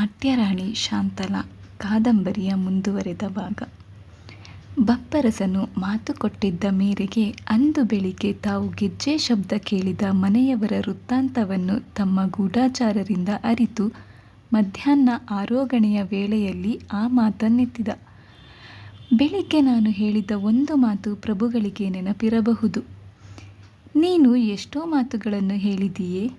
ನಾಟ್ಯರಾಣಿ ಶಾಂತಲಾ ಕಾದಂಬರಿಯ ಮುಂದುವರೆದ ಭಾಗ. ಬಪ್ಪರಸನು ಮಾತು ಕೊಟ್ಟಿದ್ದ ಮೇರೆಗೆ ಅಂದು ಬೆಳಿಗ್ಗೆ ತಾವು ಗೆಜ್ಜೆ ಶಬ್ದ ಕೇಳಿದ ಮನೆಯವರ ವೃತ್ತಾಂತವನ್ನು ತಮ್ಮ ಗೂಢಾಚಾರರಿಂದ ಅರಿತು ಮಧ್ಯಾಹ್ನ ಆರೋಗಣೆಯ ವೇಳೆಯಲ್ಲಿ ಆ ಮಾತನ್ನೆತ್ತಿದ. ಬೆಳಿಗ್ಗೆ ನಾನು ಹೇಳಿದ ಒಂದು ಮಾತು ಪ್ರಭುಗಳಿಗೆ ನೆನಪಿರಬಹುದು. ನೀನು ಎಷ್ಟೋ ಮಾತುಗಳನ್ನು ಹೇಳಿದೀಯೇ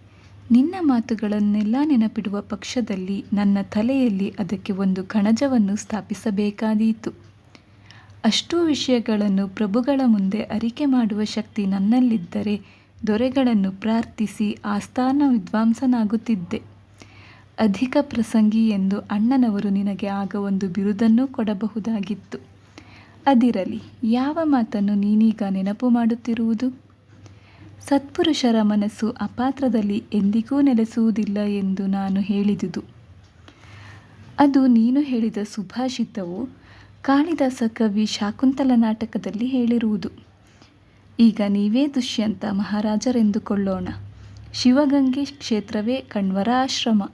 ನಿನ್ನ ಮಾತುಗಳನ್ನೆಲ್ಲ ನೆನಪಿಡುವ ಪಕ್ಷದಲ್ಲಿ ನನ್ನ ತಲೆಯಲ್ಲಿ ಅದಕ್ಕೆ ಒಂದು ಕಣಜವನ್ನು ಸ್ಥಾಪಿಸಬೇಕಾದೀತು. ಅಷ್ಟೂ ವಿಷಯಗಳನ್ನು ಪ್ರಭುಗಳ ಮುಂದೆ ಅರಿಕೆ ಮಾಡುವ ಶಕ್ತಿ ನನ್ನಲ್ಲಿದ್ದರೆ ದೊರೆಗಳನ್ನು ಪ್ರಾರ್ಥಿಸಿ ಆಸ್ಥಾನ ವಿದ್ವಾಂಸನಾಗುತ್ತಿದ್ದೆ. ಅಧಿಕ ಪ್ರಸಂಗಿ ಎಂದು ಅಣ್ಣನವರು ನಿನಗೆ ಆಗ ಒಂದು ಬಿರುದನ್ನೂ ಕೊಡಬಹುದಾಗಿತ್ತು. ಅದಿರಲಿ, ಯಾವ ಮಾತನ್ನು ನೀನೀಗ ನೆನಪು ಮಾಡುತ್ತಿರುವುದು? ಸತ್ಪುರುಷರ ಮನಸ್ಸು ಅಪಾತ್ರದಲ್ಲಿ ಎಂದಿಗೂ ನೆಲೆಸುವುದಿಲ್ಲ ಎಂದು ನಾನು ಹೇಳಿದುದು. ಅದು ನೀನು ಹೇಳಿದ ಸುಭಾಷಿತವು ಕಾಳಿದಾಸ ಕವಿ ಶಾಕುಂತಲ ನಾಟಕದಲ್ಲಿ ಹೇಳಿರುವುದು. ಈಗ ನೀವೇ ದುಷ್ಯಂತ ಮಹಾರಾಜರೆಂದುಕೊಳ್ಳೋಣ. ಶಿವಗಂಗೆ ಕ್ಷೇತ್ರವೇ ಕಣ್ವರ ಆಶ್ರಮ.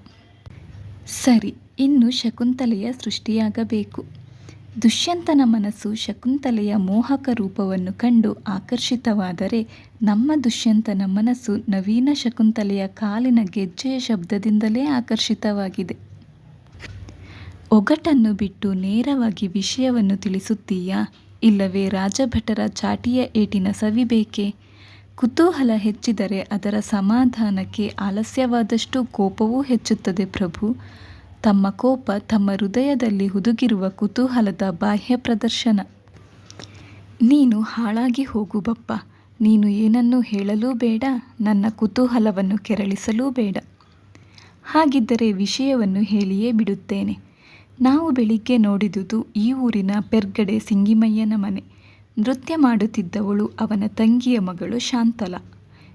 ಸರಿ, ಇನ್ನು ಶಕುಂತಲೆಯ ಸೃಷ್ಟಿಯಾಗಬೇಕು. ದುಷ್ಯಂತನ ಮನಸ್ಸು ಶಕುಂತಲೆಯ ಮೋಹಕ ರೂಪವನ್ನು ಕಂಡು ಆಕರ್ಷಿತವಾದರೆ ನಮ್ಮ ದುಷ್ಯಂತನ ಮನಸ್ಸು ನವೀನ ಶಕುಂತಲೆಯ ಕಾಲಿನ ಗೆಜ್ಜೆಯ ಶಬ್ದದಿಂದಲೇ ಆಕರ್ಷಿತವಾಗಿದೆ. ಒಗಟನ್ನು ಬಿಟ್ಟು ನೇರವಾಗಿ ವಿಷಯವನ್ನು ತಿಳಿಸುತ್ತೀಯಾ? ಇಲ್ಲವೇ ರಾಜಭಟರ ಚಾಟಿಯ ಏಟಿನ ಸವಿಬೇಕೆ? ಕುತೂಹಲ ಹೆಚ್ಚಿದರೆ ಅದರ ಸಮಾಧಾನಕ್ಕೆ ಆಲಸ್ಯವಾದಷ್ಟು ಕೋಪವೂ ಹೆಚ್ಚುತ್ತದೆ ಪ್ರಭು. ತಮ್ಮ ಕೋಪ ತಮ್ಮ ಹೃದಯದಲ್ಲಿ ಹುದುಗಿರುವ ಕುತೂಹಲದ ಬಾಹ್ಯ ಪ್ರದರ್ಶನ. ನೀನು ಹಾಳಾಗಿ ಹೋಗು ಬಪ್ಪ, ನೀನು ಏನನ್ನೂ ಹೇಳಲೂ ಬೇಡ, ನನ್ನ ಕುತೂಹಲವನ್ನು ಕೆರಳಿಸಲೂ ಬೇಡ. ಹಾಗಿದ್ದರೆ ವಿಷಯವನ್ನು ಹೇಳಿಯೇ ಬಿಡುತ್ತೇನೆ. ನಾವು ಬೆಳಿಗ್ಗೆ ನೋಡಿದುದು ಈ ಊರಿನ ಪೆರ್ಗಡೆ ಸಿಂಗಿಮಯ್ಯನ ಮನೆ. ನೃತ್ಯ ಮಾಡುತ್ತಿದ್ದವಳು ಅವನ ತಂಗಿಯ ಮಗಳು ಶಾಂತಲಾ.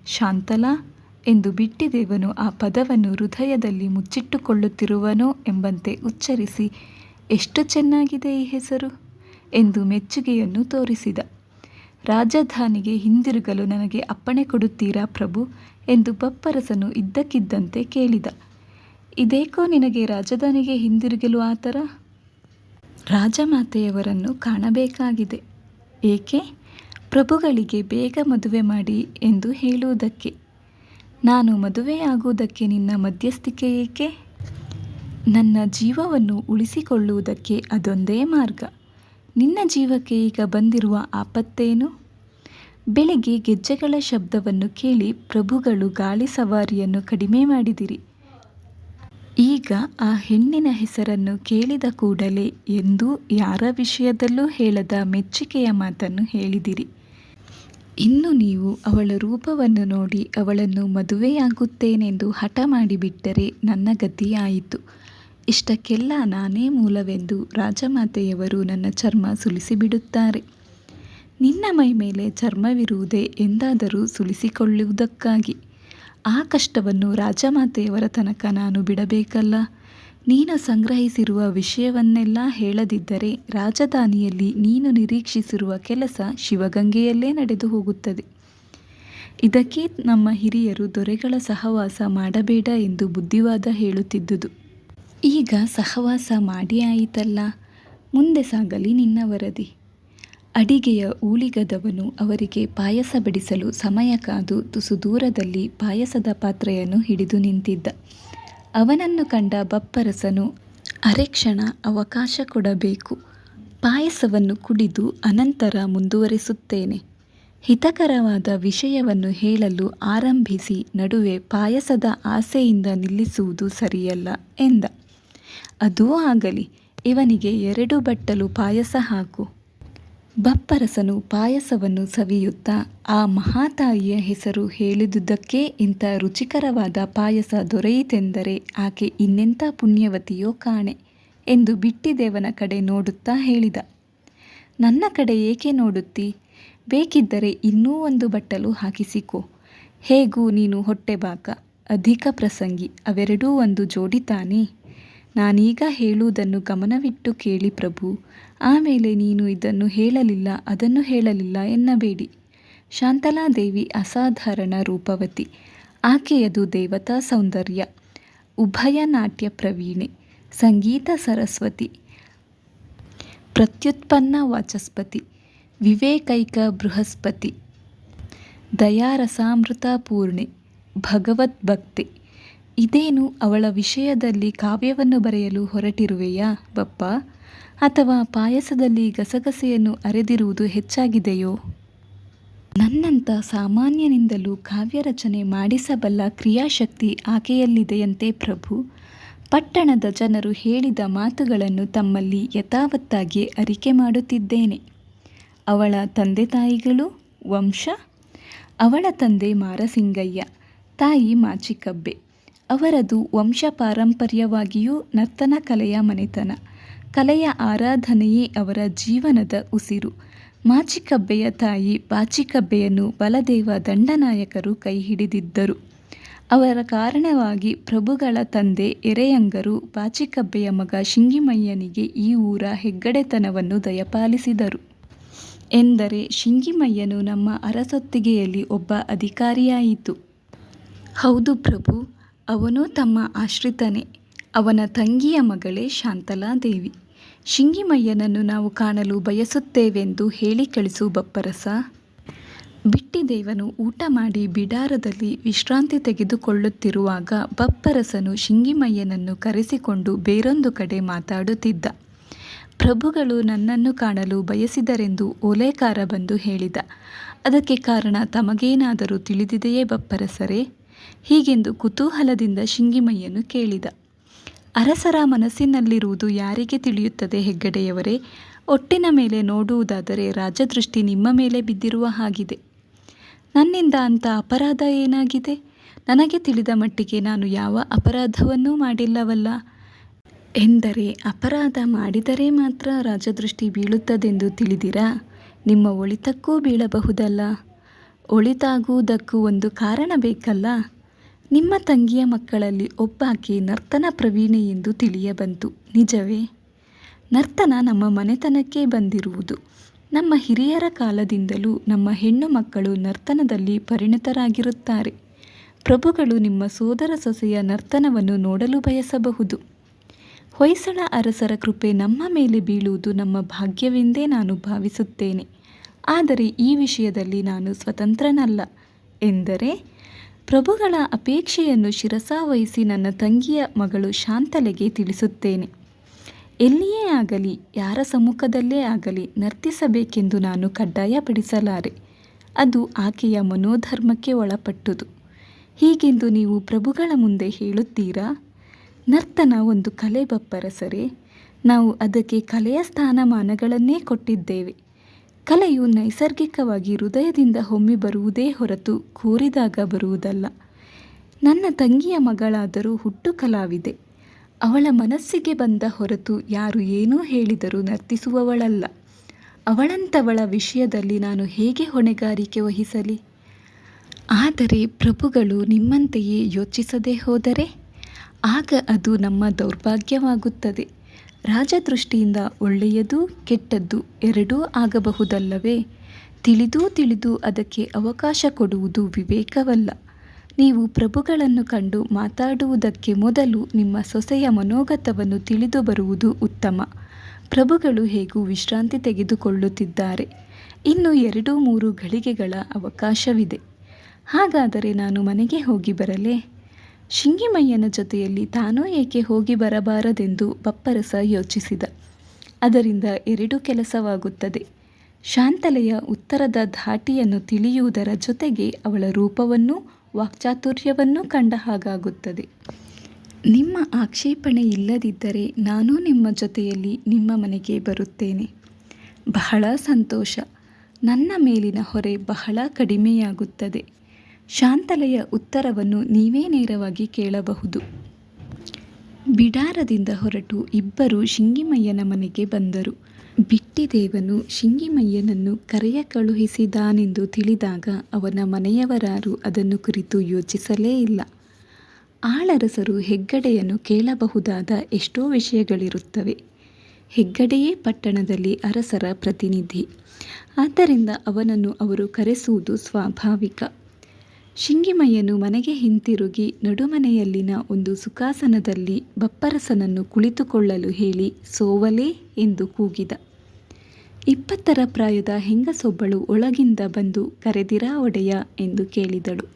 ಶಾಂತಲಾ ಎಂದು ಬಿಟ್ಟಿದೇವನು ಆ ಪದವನ್ನು ಹೃದಯದಲ್ಲಿ ಮುಚ್ಚಿಟ್ಟುಕೊಳ್ಳುತ್ತಿರುವನೋ ಎಂಬಂತೆ ಉಚ್ಚರಿಸಿ, ಎಷ್ಟು ಚೆನ್ನಾಗಿದೆ ಈ ಹೆಸರು? ಎಂದು ಮೆಚ್ಚುಗೆಯನ್ನು ತೋರಿಸಿದ. ರಾಜಧಾನಿಗೆ ಹಿಂದಿರುಗಲು ನನಗೆ ಅಪ್ಪಣೆ ಕೊಡುತ್ತೀರಾ ಪ್ರಭು? ಎಂದು ಬಪ್ಪರಸನು ಇದ್ದಕ್ಕಿದ್ದಂತೆ ಕೇಳಿದ. ಇದೇಕೋ ನಿನಗೆ ರಾಜಧಾನಿಗೆ ಹಿಂದಿರುಗಲು ಆ ಥರ? ರಾಜಮಾತೆಯವರನ್ನು ಕಾಣಬೇಕಾಗಿದೆ. ಏಕೆ? ಪ್ರಭುಗಳಿಗೆ ಬೇಗ ಮದುವೆ ಮಾಡಿ ಎಂದು ಹೇಳುವುದಕ್ಕೆ. ನಾನು ಮದುವೆಯಾಗುವುದಕ್ಕೆ ನಿನ್ನ ಮಧ್ಯಸ್ಥಿಕೆ ಏಕೆ? ನನ್ನ ಜೀವವನ್ನು ಉಳಿಸಿಕೊಳ್ಳುವುದಕ್ಕೆ ಅದೊಂದೇ ಮಾರ್ಗ. ನಿನ್ನ ಜೀವಕ್ಕೆ ಈಗ ಬಂದಿರುವ ಆಪತ್ತೇನು? ಬೆಳಿಗ್ಗೆ ಗೆಜ್ಜೆಗಳ ಶಬ್ದವನ್ನು ಕೇಳಿ ಪ್ರಭುಗಳು ಗಾಳಿ ಸವಾರಿಯನ್ನು ಕಡಿಮೆ ಮಾಡಿದಿರಿ. ಈಗ ಆ ಹೆಣ್ಣಿನ ಹೆಸರನ್ನು ಕೇಳಿದ ಕೂಡಲೇ ಎಂದೂ ಯಾರ ವಿಷಯದಲ್ಲೂ ಹೇಳದ ಮೆಚ್ಚುಗೆಯ ಮಾತನ್ನು ಹೇಳಿದಿರಿ. ಇನ್ನು ನೀವು ಅವಳ ರೂಪವನ್ನು ನೋಡಿ ಅವಳನ್ನು ಮದುವೆಯಾಗುತ್ತೇನೆಂದು ಹಠ ಮಾಡಿಬಿಟ್ಟರೆ ನನ್ನ ಗತಿಯಾಯಿತು. ಇಷ್ಟಕ್ಕೆಲ್ಲ ನಾನೇ ಮೂಲವೆಂದು ರಾಜಮಾತೆಯವರು ನನ್ನ ಚರ್ಮ ಸುಲಿಸಿಬಿಡುತ್ತಾರೆ. ನಿನ್ನ ಮೈ ಮೇಲೆ ಚರ್ಮವಿರುವುದೇ ಎಂದಾದರೂ ಸುಲಿಸಿಕೊಳ್ಳುವುದಕ್ಕಾಗಿ. ಆ ಕಷ್ಟವನ್ನು ರಾಜಮಾತೆಯವರ ತನಕ ನಾನು ಬಿಡಬೇಕಲ್ಲ. ನೀನು ಸಂಗ್ರಹಿಸಿರುವ ವಿಷಯವನ್ನೆಲ್ಲ ಹೇಳದಿದ್ದರೆ ರಾಜಧಾನಿಯಲ್ಲಿ ನೀನು ನಿರೀಕ್ಷಿಸಿರುವ ಕೆಲಸ ಶಿವಗಂಗೆಯಲ್ಲೇ ನಡೆದು ಹೋಗುತ್ತದೆ. ಇದಕ್ಕೆ ನಮ್ಮ ಹಿರಿಯರು ದೊರೆಗಳ ಸಹವಾಸ ಮಾಡಬೇಡ ಎಂದು ಬುದ್ಧಿವಾದ ಹೇಳುತ್ತಿದ್ದುದು. ಈಗ ಸಹವಾಸ ಮಾಡಿ ಆಯಿತಲ್ಲ, ಮುಂದೆ ಸಾಗಲಿ ನಿನ್ನ ವರದಿ. ಅಡಿಗೆಯ ಊಳಿಗದವನು ಅವರಿಗೆ ಪಾಯಸ ಬಡಿಸಲು ಸಮಯ ಕಾದು ತುಸು ದೂರದಲ್ಲಿ ಪಾಯಸದ ಪಾತ್ರೆಯನ್ನು ಹಿಡಿದು ನಿಂತಿದ್ದ. ಅವನನ್ನು ಕಂಡ ಬಪ್ಪರಸನು ಅರೆಕ್ಷಣ ಅವಕಾಶ ಕೊಡಬೇಕು. ಪಾಯಸವನ್ನು ಕುಡಿದು ಅನಂತರ ಮುಂದುವರಿಸುತ್ತೇನೆ. ಹಿತಕರವಾದ ವಿಷಯವನ್ನು ಹೇಳಲು ಆರಂಭಿಸಿ ನಡುವೆ ಪಾಯಸದ ಆಸೆಯಿಂದ ನಿಲ್ಲಿಸುವುದು ಸರಿಯಲ್ಲ ಎಂದ. ಅದೂ ಆಗಲಿ. ಇವನಿಗೆ ಎರಡು ಬಟ್ಟಲು ಪಾಯಸ ಹಾಕು. ಬಪ್ಪರಸನು ಪಾಯಸವನ್ನು ಸವಿಯುತ್ತಾ ಆ ಮಹಾತಾಯಿಯ ಹೆಸರು ಹೇಳಿದುದಕ್ಕೆ ಇಂಥ ರುಚಿಕರವಾದ ಪಾಯಸ ದೊರೆಯಿತೆಂದರೆ ಆಕೆ ಇನ್ನೆಂಥ ಪುಣ್ಯವತಿಯೋ ಕಾಣೆ ಎಂದು ಬಿಟ್ಟಿದೇವನ ಕಡೆ ನೋಡುತ್ತಾ ಹೇಳಿದ. ನನ್ನ ಕಡೆ ಏಕೆ ನೋಡುತ್ತಿ? ಬೇಕಿದ್ದರೆ ಇನ್ನೂ ಒಂದು ಬಟ್ಟಲು ಹಾಕಿಸಿಕೊ. ಹೇಗೂ ನೀನು ಹೊಟ್ಟೆ ಬಾಕ? ಅಧಿಕ ಪ್ರಸಂಗಿ, ಅವೆರಡೂ ಒಂದು ಜೋಡಿ ತಾನೇ? ನಾನೀಗ ಹೇಳುವುದನ್ನು ಗಮನವಿಟ್ಟು ಕೇಳಿ ಪ್ರಭು, ಆಮೇಲೆ ನೀನು ಇದನ್ನು ಹೇಳಲಿಲ್ಲ, ಅದನ್ನು ಹೇಳಲಿಲ್ಲ ಎನ್ನಬೇಡಿ. ಶಾಂತಲಾದೇವಿ ಅಸಾಧಾರಣ ರೂಪವತಿ. ಆಕೆಯದು ದೇವತಾ ಸೌಂದರ್ಯ. ಉಭಯ ನಾಟ್ಯ ಪ್ರವೀಣೆ. ಸಂಗೀತ ಸರಸ್ವತಿ. ಪ್ರತ್ಯುತ್ಪನ್ನ ವಾಚಸ್ಪತಿ. ವಿವೇಕೈಕ ಬೃಹಸ್ಪತಿ. ದಯಾರಸಾಮೃತ ಪೂರ್ಣೆ. ಭಗವದ್ಭಕ್ತಿ. ಇದೇನು ಅವಳ ವಿಷಯದಲ್ಲಿ ಕಾವ್ಯವನ್ನು ಬರೆಯಲು ಹೊರಟಿರುವೆಯಾ, ಬಪ್ಪ? ಅಥವಾ ಪಾಯಸದಲ್ಲಿ ಗಸಗಸೆಯನ್ನು ಅರೆದಿರುವುದು ಹೆಚ್ಚಾಗಿದೆಯೋ? ನನ್ನಂಥ ಸಾಮಾನ್ಯನಿಂದಲೂ ಕಾವ್ಯ ರಚನೆ ಮಾಡಿಸಬಲ್ಲ ಕ್ರಿಯಾಶಕ್ತಿ ಆಕೆಯಲ್ಲಿದೆಯಂತೆ ಪ್ರಭು. ಪಟ್ಟಣದ ಜನರು ಹೇಳಿದ ಮಾತುಗಳನ್ನು ತಮ್ಮಲ್ಲಿ ಯಥಾವತ್ತಾಗಿ ಅರಿಕೆ ಮಾಡುತ್ತಿದ್ದೇನೆ. ಅವಳ ತಂದೆ ತಾಯಿಗಳು ವಂಶ? ಅವಳ ತಂದೆ ಮಾರಸಿಂಗಯ್ಯ, ತಾಯಿ ಮಾಚಿಕಬ್ಬೆ. ಅವರದು ವಂಶ ಪಾರಂಪರ್ಯವಾಗಿಯೂ ನರ್ತನ ಕಲೆಯ ಮನೆತನ. ಕಲೆಯ ಆರಾಧನೆಯೇ ಅವರ ಜೀವನದ ಉಸಿರು. ಮಾಚಿಕಬ್ಬೆಯ ತಾಯಿ ಬಾಚಿಕಬ್ಬೆಯನ್ನು ಬಲದೇವ ದಂಡನಾಯಕರು ಕೈ ಹಿಡಿದಿದ್ದರು ಅವರ ಕಾರಣವಾಗಿ ಪ್ರಭುಗಳ ತಂದೆ ಎರೆಯಂಗರು ಬಾಚಿಕಬ್ಬೆಯ ಮಗ ಶಿಂಗಿಮಯ್ಯನಿಗೆ ಈ ಊರ ಹೆಗ್ಗಡೆತನವನ್ನು ದಯಪಾಲಿಸಿದರು. ಎಂದರೆ ಶಿಂಗಿಮಯ್ಯನು ನಮ್ಮ ಅರಸೊತ್ತಿಗೆಯಲ್ಲಿ ಒಬ್ಬ ಅಧಿಕಾರಿಯಾಯಿತು. ಹೌದು ಪ್ರಭು ಅವನು ತಮ್ಮ ಆಶ್ರಿತನೇ. ಅವನ ತಂಗಿಯ ಮಗಳೇ ಶಾಂತಲಾದೇವಿ ಶಿಂಗಿಮಯ್ಯನನ್ನು ನಾವು ಕಾಣಲು ಬಯಸುತ್ತೇವೆಂದು ಹೇಳಿ ಕಳಿಸು ಬಪ್ಪರಸ. ಬಿಟ್ಟಿದೇವನು ಊಟ ಮಾಡಿ ಬಿಡಾರದಲ್ಲಿ ವಿಶ್ರಾಂತಿ ತೆಗೆದುಕೊಳ್ಳುತ್ತಿರುವಾಗ ಬಪ್ಪರಸನು ಶಿಂಗಿಮಯ್ಯನನ್ನು ಕರೆಸಿಕೊಂಡು ಬೇರೊಂದು ಕಡೆ ಮಾತಾಡುತ್ತಿದ್ದ. ಪ್ರಭುಗಳು ನನ್ನನ್ನು ಕಾಣಲು ಬಯಸಿದರೆಂದು ಓಲೇಕಾರ ಬಂದು ಹೇಳಿದ. ಅದಕ್ಕೆ ಕಾರಣ ತಮಗೇನಾದರೂ ತಿಳಿದಿದೆಯೇ ಬಪ್ಪರಸರೇ? ಹೀಗೆಂದು ಕುತೂಹಲದಿಂದ ಶಿಂಗಿಮಯ್ಯನು ಕೇಳಿದ, ಅರಸರ ಮನಸ್ಸಿನಲ್ಲಿರುವುದು ಯಾರಿಗೆ ತಿಳಿಯುತ್ತದೆ ಹೆಗ್ಗಡೆಯವರೇ? ಒಟ್ಟಿನ ಮೇಲೆ ನೋಡುವುದಾದರೆ ರಾಜದೃಷ್ಟಿ ನಿಮ್ಮ ಮೇಲೆ ಬಿದ್ದಿರುವ ಹಾಗಿದೆ. ನನ್ನಿಂದ ಅಂಥ ಅಪರಾಧ ಏನಾಗಿದೆ? ನನಗೆ ತಿಳಿದ ಮಟ್ಟಿಗೆ ನಾನು ಯಾವ ಅಪರಾಧವನ್ನೂ ಮಾಡಿಲ್ಲವಲ್ಲ. ಎಂದರೆ ಅಪರಾಧ ಮಾಡಿದರೆ ಮಾತ್ರ ರಾಜದೃಷ್ಟಿ ಬೀಳುತ್ತದೆಂದು ತಿಳಿದಿರಾ? ನಿಮ್ಮ ಒಳಿತಕ್ಕೂ ಬೀಳಬಹುದಲ್ಲ. ಒಳಿತಾಗುವುದಕ್ಕೂ ಒಂದು ಕಾರಣ ಬೇಕಲ್ಲ. ನಿಮ್ಮ ತಂಗಿಯ ಮಕ್ಕಳಲ್ಲಿ ಒಬ್ಬಾಕೆ ನರ್ತನ ಪ್ರವೀಣೆ ಎಂದು ತಿಳಿಯಬಂತು. ನಿಜವೇ? ನರ್ತನ ನಮ್ಮ ಮನೆತನಕ್ಕೆ ಬಂದಿರುವುದು. ನಮ್ಮ ಹಿರಿಯರ ಕಾಲದಿಂದಲೂ ನಮ್ಮ ಹೆಣ್ಣು ಮಕ್ಕಳು ನರ್ತನದಲ್ಲಿ ಪರಿಣಿತರಾಗಿರುತ್ತಾರೆ. ಪ್ರಭುಗಳು ನಿಮ್ಮ ಸೋದರ ಸೊಸೆಯ ನರ್ತನವನ್ನು ನೋಡಲು ಬಯಸಬಹುದು. ಹೊಯ್ಸಳ ಅರಸರ ಕೃಪೆ ನಮ್ಮ ಮೇಲೆ ಬೀಳುವುದು ನಮ್ಮ ಭಾಗ್ಯವೆಂದೇ ನಾನು ಭಾವಿಸುತ್ತೇನೆ. ಆದರೆ ಈ ವಿಷಯದಲ್ಲಿ ನಾನು ಸ್ವತಂತ್ರನಲ್ಲ. ಎಂದರೆ ಪ್ರಭುಗಳ ಅಪೇಕ್ಷೆಯನ್ನು ಶಿರಸಾವಹಿಸಿ ನನ್ನ ತಂಗಿಯ ಮಗಳು ಶಾಂತಲೆಗೆ ತಿಳಿಸುತ್ತೇನೆ. ಎಲ್ಲಿಯೇ ಆಗಲಿ, ಯಾರ ಸಮ್ಮುಖದಲ್ಲೇ ಆಗಲಿ ನರ್ತಿಸಬೇಕೆಂದು ನಾನು ಕಡ್ಡಾಯಪಡಿಸಲಾರೆ. ಅದು ಆಕೆಯ ಮನೋಧರ್ಮಕ್ಕೆ ಒಳಪಟ್ಟುದು. ಹೀಗೆಂದು ನೀವು ಪ್ರಭುಗಳ ಮುಂದೆ ಹೇಳುತ್ತೀರಾ? ನರ್ತನ ಒಂದು ಕಲೆ ಬಪ್ಪರಸರೆ ನಾವು ಅದಕ್ಕೆ ಕಲೆಯ ಸ್ಥಾನಮಾನಗಳನ್ನೇ ಕೊಟ್ಟಿದ್ದೇವೆ. ಕಲೆಯು ನೈಸರ್ಗಿಕವಾಗಿ ಹೃದಯದಿಂದ ಹೊಮ್ಮಿ ಬರುವುದೇ ಹೊರತು ಕೋರಿದಾಗ ಬರುವುದಲ್ಲ. ನನ್ನ ತಂಗಿಯ ಮಗಳಾದರೂ ಹುಟ್ಟು ಕಲಾವಿದೆ. ಅವಳ ಮನಸ್ಸಿಗೆ ಬಂದ ಹೊರತು ಯಾರು ಏನೂ ಹೇಳಿದರೂ ನರ್ತಿಸುವವಳಲ್ಲ. ಅವಳಂತವಳ ವಿಷಯದಲ್ಲಿ ನಾನು ಹೇಗೆ ಹೊಣೆಗಾರಿಕೆ ವಹಿಸಲಿ? ಆದರೆ ಪ್ರಭುಗಳು ನಿಮ್ಮಂತೆಯೇ ಯೋಚಿಸದೇ ಹೋದರೆ? ಆಗ ಅದು ನಮ್ಮ ದೌರ್ಭಾಗ್ಯವಾಗುತ್ತದೆ. ರಾಜದೃಷ್ಟಿಯಿಂದ ಒಳ್ಳೆಯದು, ಕೆಟ್ಟದ್ದು ಎರಡೂ ಆಗಬಹುದಲ್ಲವೇ? ತಿಳಿದೂ ತಿಳಿದು ಅದಕ್ಕೆ ಅವಕಾಶ ಕೊಡುವುದು ವಿವೇಕವಲ್ಲ. ನೀವು ಪ್ರಭುಗಳನ್ನು ಕಂಡು ಮಾತಾಡುವುದಕ್ಕೆ ಮೊದಲು ನಿಮ್ಮ ಸೊಸೆಯ ಮನೋಗತವನ್ನು ತಿಳಿದು ಬರುವುದು ಉತ್ತಮ. ಪ್ರಭುಗಳು ಹೇಗೂ ವಿಶ್ರಾಂತಿ ತೆಗೆದುಕೊಳ್ಳುತ್ತಿದ್ದಾರೆ. ಇನ್ನು ಎರಡು ಮೂರು ಗಳಿಗೆಗಳ ಅವಕಾಶವಿದೆ. ಹಾಗಾದರೆ ನಾನು ಮನೆಗೆ ಹೋಗಿ ಬರಲೇ? ಶಿಂಗಿಮಯ್ಯನ ಜೊತೆಯಲ್ಲಿ ತಾನೂ ಏಕೆ ಹೋಗಿ ಬರಬಾರದೆಂದು ಬಪ್ಪರಸ ಯೋಚಿಸಿದ. ಅದರಿಂದ ಎರಡು ಕೆಲಸವಾಗುತ್ತದೆ. ಶಾಂತಲೆಯ ಉತ್ತರದ ಧಾಟಿಯನ್ನು ತಿಳಿಯುವುದರ ಜೊತೆಗೆ ಅವಳ ರೂಪವನ್ನು ವಾಕ್ಚಾತುರ್ಯವನ್ನೂ ಕಂಡ ಹಾಗಾಗುತ್ತದೆ. ನಿಮ್ಮ ಆಕ್ಷೇಪಣೆ ಇಲ್ಲದಿದ್ದರೆ ನಾನೂ ನಿಮ್ಮ ಜೊತೆಯಲ್ಲಿ ನಿಮ್ಮ ಮನೆಗೆ ಬರುತ್ತೇನೆ. ಬಹಳ ಸಂತೋಷ. ನನ್ನ ಮೇಲಿನ ಹೊರೆ ಬಹಳ ಕಡಿಮೆಯಾಗುತ್ತದೆ. ಶಾಂತಲೆಯ ಉತ್ತರವನ್ನು ನೀವೇ ನೇರವಾಗಿ ಕೇಳಬಹುದು. ಬಿಡಾರದಿಂದ ಹೊರಟು ಇಬ್ಬರು ಶಿಂಗಿಮಯ್ಯನ ಮನೆಗೆ ಬಂದರು. ಬಿಟ್ಟಿದೇವನು ಶಿಂಗಿಮಯ್ಯನನ್ನು ಕರೆಯ ಕಳುಹಿಸಿದಾನೆಂದು ತಿಳಿದಾಗ ಅವನ ಮನೆಯವರಾರು ಅದನ್ನು ಕುರಿತು ಯೋಚಿಸಲೇ ಇಲ್ಲ. ಆಳರಸರು ಹೆಗ್ಗಡೆಯನ್ನು ಕೇಳಬಹುದಾದ ಎಷ್ಟೋ ವಿಷಯಗಳಿರುತ್ತವೆ. ಹೆಗ್ಗಡೆಯೇ ಪಟ್ಟಣದಲ್ಲಿ ಅರಸರ ಪ್ರತಿನಿಧಿ. ಆದ್ದರಿಂದ ಅವನನ್ನು ಅವರು ಕರೆಸುವುದು ಸ್ವಾಭಾವಿಕ. ಶಿಂಗಿಮಯ್ಯನು ಮನೆಗೆ ಹಿಂತಿರುಗಿ ನಡುಮನೆಯಲ್ಲಿನ ಒಂದು ಸುಖಾಸನದಲ್ಲಿ ಬಪ್ಪರಸನನ್ನು ಕುಳಿತುಕೊಳ್ಳಲು ಹೇಳಿ, ಸೋವಲೇ ಎಂದು ಕೂಗಿದ. ಇಪ್ಪತ್ತರ ಪ್ರಾಯದ ಹೆಂಗಸೊಬ್ಬಳು ಒಳಗಿಂದ ಬಂದು, ಕರೆದಿರಾ ಒಡೆಯ ಎಂದು ಕೇಳಿದಳು.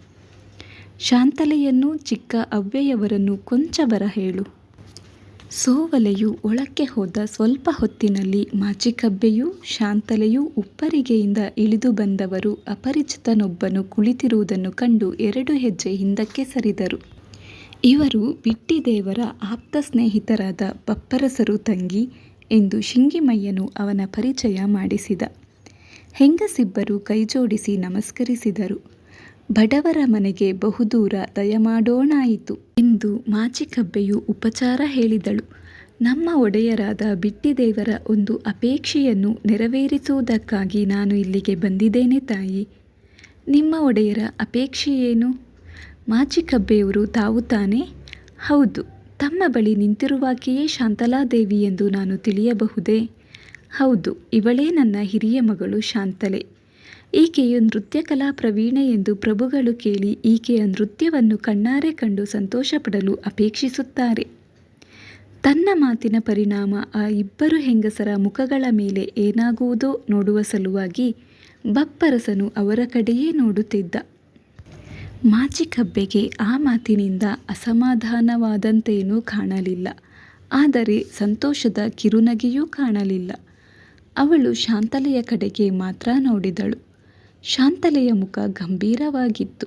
ಶಾಂತಲೆಯನ್ನು ಚಿಕ್ಕ ಅವ್ಯಯವರನ್ನು ಕೊಂಚ ಬರ ಹೇಳು. ಸೋವಲೆಯು ಒಳಕ್ಕೆ ಹೋದ ಸ್ವಲ್ಪ ಹೊತ್ತಿನಲ್ಲಿ ಮಾಚಿಕಬ್ಬೆಯೂ ಶಾಂತಲೆಯೂ ಉಪ್ಪರಿಗೆಯಿಂದ ಇಳಿದು ಬಂದವರು ಅಪರಿಚಿತನೊಬ್ಬನು ಕುಳಿತಿರುವುದನ್ನು ಕಂಡು ಎರಡು ಹೆಜ್ಜೆ ಹಿಂದಕ್ಕೆ ಸರಿದರು. ಇವರು ಬಿಟ್ಟಿದೇವರ ಆಪ್ತ ಸ್ನೇಹಿತರಾದ ಬಪ್ಪರಸರು ತಂಗಿ ಎಂದು ಶಿಂಗಿಮಯ್ಯನು ಅವನ ಪರಿಚಯ ಮಾಡಿಸಿದ. ಹೆಂಗಸಿಬ್ಬರು ಕೈಜೋಡಿಸಿ ನಮಸ್ಕರಿಸಿದರು. ಬಡವರ ಮನೆಗೆ ಬಹುದೂರ ದಯಮಾಡೋಣಾಯಿತು. ಎಂದು ಮಾಚಿಕಬ್ಬೆಯು ಉಪಚಾರ ಹೇಳಿದಳು. ನಮ್ಮ ಒಡೆಯರಾದ ಬಿಟ್ಟಿದೇವರ ಒಂದು ಅಪೇಕ್ಷೆಯನ್ನು ನೆರವೇರಿಸುವುದಕ್ಕಾಗಿ ನಾನು ಇಲ್ಲಿಗೆ ಬಂದಿದ್ದೇನೆ ತಾಯಿ. ನಿಮ್ಮ ಒಡೆಯರ ಅಪೇಕ್ಷೆಯೇನು ಮಾಚಿಕಬ್ಬೆಯವರು ತಾವು ತಾನೇ? ಹೌದು, ತಮ್ಮ ಬಳಿ ನಿಂತಿರುವಾಕೆಯೇ ಶಾಂತಲಾದೇವಿ ಎಂದು ನಾನು ತಿಳಿಯಬಹುದೇ? ಹೌದು, ಇವಳೇ ನನ್ನ ಹಿರಿಯ ಮಗಳು ಶಾಂತಲೆ. ಈಕೆಯು ನೃತ್ಯ ಕಲಾ ಪ್ರವೀಣೆ ಎಂದು ಪ್ರಭುಗಳು ಕೇಳಿ ಈಕೆಯ ನೃತ್ಯವನ್ನು ಕಣ್ಣಾರೆ ಕಂಡು ಸಂತೋಷಪಡಲು ಅಪೇಕ್ಷಿಸುತ್ತಾರೆ. ತನ್ನ ಮಾತಿನ ಪರಿಣಾಮ ಆ ಇಬ್ಬರು ಹೆಂಗಸರ ಮುಖಗಳ ಮೇಲೆ ಏನಾಗುವುದೋ ನೋಡುವ ಸಲುವಾಗಿ ಬಪ್ಪರಸನು ಅವರ ಕಡೆಯೇ ನೋಡುತ್ತಿದ್ದ. ಮಾಚಿಕಬ್ಬೆಗೆ ಆ ಮಾತಿನಿಂದ ಅಸಮಾಧಾನವಾದಂತೇನೂ ಕಾಣಲಿಲ್ಲ. ಆದರೆ ಸಂತೋಷದ ಕಿರುನಗೆಯೂ ಕಾಣಲಿಲ್ಲ. ಅವಳು ಶಾಂತಲೆಯ ಕಡೆಗೆ ಮಾತ್ರ ನೋಡಿದಳು. ಶಾಂತಲೆಯ ಮುಖ ಗಂಭೀರವಾಗಿತ್ತು.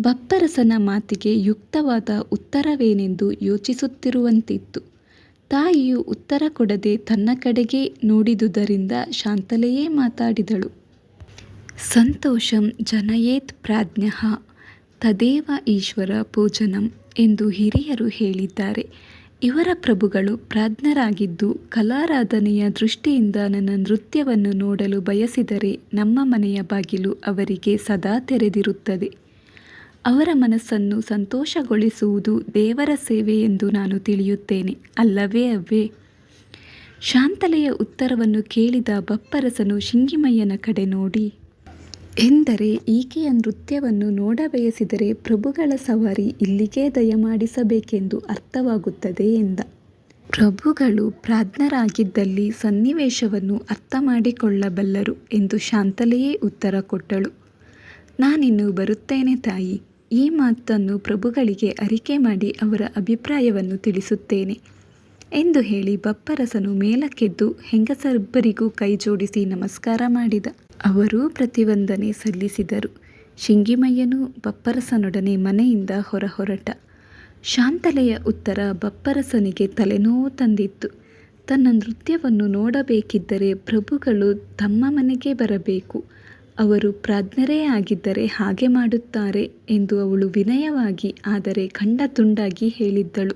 ಬಪ್ಪರಸನ ಮಾತಿಗೆ ಯುಕ್ತವಾದ ಉತ್ತರವೇನೆಂದು ಯೋಚಿಸುತ್ತಿರುವಂತಿತ್ತು. ತಾಯಿಯು ಉತ್ತರ ಕೊಡದೆ ತನ್ನ ಕಡೆಗೆ ನೋಡಿದುದರಿಂದ ಶಾಂತಲೆಯೇ ಮಾತಾಡಿದಳು. ಸಂತೋಷಂ ಜನಯೇತ್ ಪ್ರಾಜ್ಞಃ, ತದೇವ ಈಶ್ವರ ಪೂಜನಂ ಎಂದು ಹಿರಿಯರು ಹೇಳಿದ್ದಾರೆ. ಇವರ ಪ್ರಭುಗಳು ಪ್ರಾಜ್ಞರಾಗಿದ್ದು ಕಲಾರಾಧನೆಯ ದೃಷ್ಟಿಯಿಂದ ನನ್ನ ನೃತ್ಯವನ್ನು ನೋಡಲು ಬಯಸಿದರೆ ನಮ್ಮ ಮನೆಯ ಬಾಗಿಲು ಅವರಿಗೆ ಸದಾ ತೆರೆದಿರುತ್ತದೆ. ಅವರ ಮನಸ್ಸನ್ನು ಸಂತೋಷಗೊಳಿಸುವುದು ದೇವರ ಸೇವೆ ಎಂದು ನಾನು ತಿಳಿಯುತ್ತೇನೆ. ಅಲ್ಲವೇ ಅವೇ ಶಾಂತಲೆಯ ಉತ್ತರವನ್ನು ಕೇಳಿದ ಬಪ್ಪರಸನು ಶಿಂಗಿಮಯ್ಯನ ಕಡೆ ನೋಡಿ. ಎಂದರೆ ಈಕೆಯ ನೃತ್ಯವನ್ನು ನೋಡಬಯಸಿದರೆ ಪ್ರಭುಗಳ ಸವಾರಿ ಇಲ್ಲಿಗೇ ದಯಮಾಡಿಸಬೇಕೆಂದು ಅರ್ಥವಾಗುತ್ತದೆ ಎಂದ. ಪ್ರಭುಗಳು ಪ್ರಾಜ್ಞರಾಗಿದ್ದಲ್ಲಿ ಸನ್ನಿವೇಶವನ್ನು ಅರ್ಥ ಮಾಡಿಕೊಳ್ಳಬಲ್ಲರು ಎಂದು ಶಾಂತಲೆಯೇ ಉತ್ತರ ಕೊಟ್ಟಳು. ನಾನಿನ್ನು ಬರುತ್ತೇನೆ ತಾಯಿ. ಈ ಮಾತನ್ನು ಪ್ರಭುಗಳಿಗೆ ಅರಿಕೆ ಮಾಡಿ ಅವರ ಅಭಿಪ್ರಾಯವನ್ನು ತಿಳಿಸುತ್ತೇನೆ ಎಂದು ಹೇಳಿ ಬಪ್ಪರಸನು ಮೇಲಕ್ಕೆದ್ದು ಹೆಂಗಸರಿಬ್ಬರಿಗೂ ಕೈಜೋಡಿಸಿ ನಮಸ್ಕಾರ ಮಾಡಿದ. ಅವರೂ ಪ್ರತಿವಂದನೆ ಸಲ್ಲಿಸಿದರು. ಶಿಂಗಿಮಯ್ಯನು ಬಪ್ಪರಸನೊಡನೆ ಮನೆಯಿಂದ ಹೊರ ಹೊರಟ. ಶಾಂತಲೆಯ ಉತ್ತರ ಬಪ್ಪರಸನಿಗೆ ತಲೆನೋವು ತಂದಿತ್ತು. ತನ್ನ ನೃತ್ಯವನ್ನು ನೋಡಬೇಕಿದ್ದರೆ ಪ್ರಭುಗಳು ತಮ್ಮ ಮನೆಗೆ ಬರಬೇಕು. ಅವರು ಪ್ರಾಜ್ಞರೇ ಆಗಿದ್ದರೆ ಹಾಗೆ ಮಾಡುತ್ತಾರೆ ಎಂದು ಅವಳು ವಿನಯವಾಗಿ, ಆದರೆ ಖಂಡ ತುಂಡಾಗಿ ಹೇಳಿದ್ದಳು.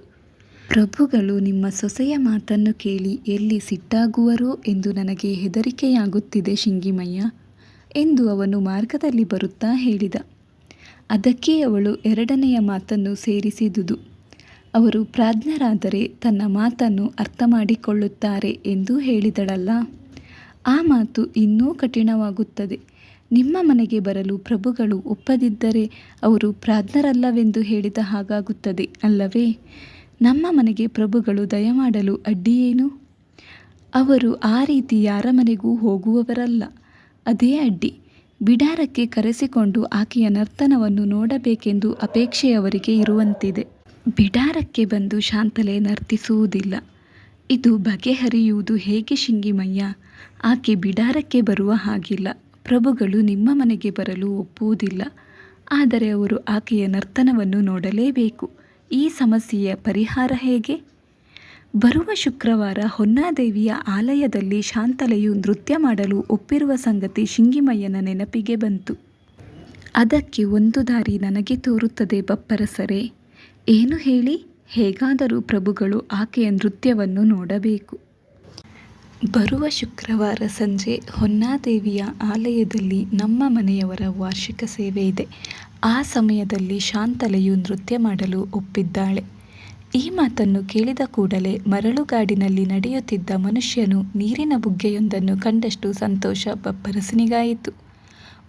ಪ್ರಭುಗಳು, ನಿಮ್ಮ ಸೊಸೆಯ ಮಾತನ್ನು ಕೇಳಿ ಎಲ್ಲಿ ಸಿಟ್ಟಾಗುವರೋ ಎಂದು ನನಗೆ ಹೆದರಿಕೆಯಾಗುತ್ತಿದೆ ಶಿಂಗಿಮಯ್ಯ ಎಂದು ಅವನು ಮಾರ್ಗದಲ್ಲಿ ಬರುತ್ತಾ ಹೇಳಿದ. ಅದಕ್ಕೆ ಅವಳು ಎರಡನೆಯ ಮಾತನ್ನು ಸೇರಿಸಿದುದು. ಅವರು ಪ್ರಾಜ್ಞರಾದರೆ ತನ್ನ ಮಾತನ್ನು ಅರ್ಥ ಮಾಡಿಕೊಳ್ಳುತ್ತಾರೆ ಎಂದು ಹೇಳಿದಳಲ್ಲ. ಆ ಮಾತು ಇನ್ನೂ ಕಠಿಣವಾಗುತ್ತದೆ. ನಿಮ್ಮ ಮನೆಗೆ ಬರಲು ಪ್ರಭುಗಳು ಒಪ್ಪದಿದ್ದರೆ ಅವರು ಪ್ರಾಜ್ಞರಲ್ಲವೆಂದು ಹೇಳಿದ ಹಾಗಾಗುತ್ತದೆ, ಅಲ್ಲವೇ? ನಮ್ಮ ಮನೆಗೆ ಪ್ರಭುಗಳು ದಯಮಾಡಲು ಅಡ್ಡಿಯೇನು? ಅವರು ಆ ರೀತಿ ಯಾರ ಮನೆಗೂ ಹೋಗುವವರಲ್ಲ. ಅದೇ ಅಡ್ಡಿ. ಬಿಡಾರಕ್ಕೆ ಕರೆಸಿಕೊಂಡು ಆಕೆಯ ನರ್ತನವನ್ನು ನೋಡಬೇಕೆಂದು ಅಪೇಕ್ಷೆಯವರಿಗೆ ಇರುವಂತಿದೆ. ಬಿಡಾರಕ್ಕೆ ಬಂದು ಶಾಂತಲೆ ನರ್ತಿಸುವುದಿಲ್ಲ. ಇದು ಬಗೆಹರಿಯುವುದು ಹೇಗೆ ಶಿಂಗಿಮಯ್ಯ? ಆಕೆ ಬಿಡಾರಕ್ಕೆ ಬರುವ ಹಾಗಿಲ್ಲ. ಪ್ರಭುಗಳು ನಿಮ್ಮ ಮನೆಗೆ ಬರಲು ಒಪ್ಪುವುದಿಲ್ಲ. ಆದರೆ ಅವರು ಆಕೆಯ ನರ್ತನವನ್ನು ನೋಡಲೇಬೇಕು. ಈ ಸಮಸ್ಯೆಯ ಪರಿಹಾರ ಹೇಗೆ? ಬರುವ ಶುಕ್ರವಾರ ಹೊನ್ನಾದೇವಿಯ ಆಲಯದಲ್ಲಿ ಶಾಂತಲೆಯು ನೃತ್ಯ ಮಾಡಲು ಒಪ್ಪಿರುವ ಸಂಗತಿ ಶಿಂಗಿಮಯ್ಯನ ನೆನಪಿಗೆ ಬಂತು. ಅದಕ್ಕೆ ಒಂದು ದಾರಿ ನನಗೆ ತೋರುತ್ತದೆ ಬಪ್ಪರಸರೇ. ಏನು ಹೇಳಿ? ಹೇಗಾದರೂ ಪ್ರಭುಗಳು ಆಕೆಯ ನೃತ್ಯವನ್ನು ನೋಡಬೇಕು. ಬರುವ ಶುಕ್ರವಾರ ಸಂಜೆ ಹೊನ್ನಾದೇವಿಯ ಆಲಯದಲ್ಲಿ ನಮ್ಮ ಮನೆಯವರ ವಾರ್ಷಿಕ ಸೇವೆ ಇದೆ. ಆ ಸಮಯದಲ್ಲಿ ಶಾಂತಲೆಯು ನೃತ್ಯ ಮಾಡಲು ಒಪ್ಪಿದ್ದಾಳೆ. ಈ ಮಾತನ್ನು ಕೇಳಿದ ಕೂಡಲೇ ಮರಳುಗಾಡಿನಲ್ಲಿ ನಡೆಯುತ್ತಿದ್ದ ಮನುಷ್ಯನು ನೀರಿನ ಬುಗ್ಗೆಯೊಂದನ್ನು ಕಂಡಷ್ಟು ಸಂತೋಷ ಬಪ್ಪರಸನಿಗಾಯಿತು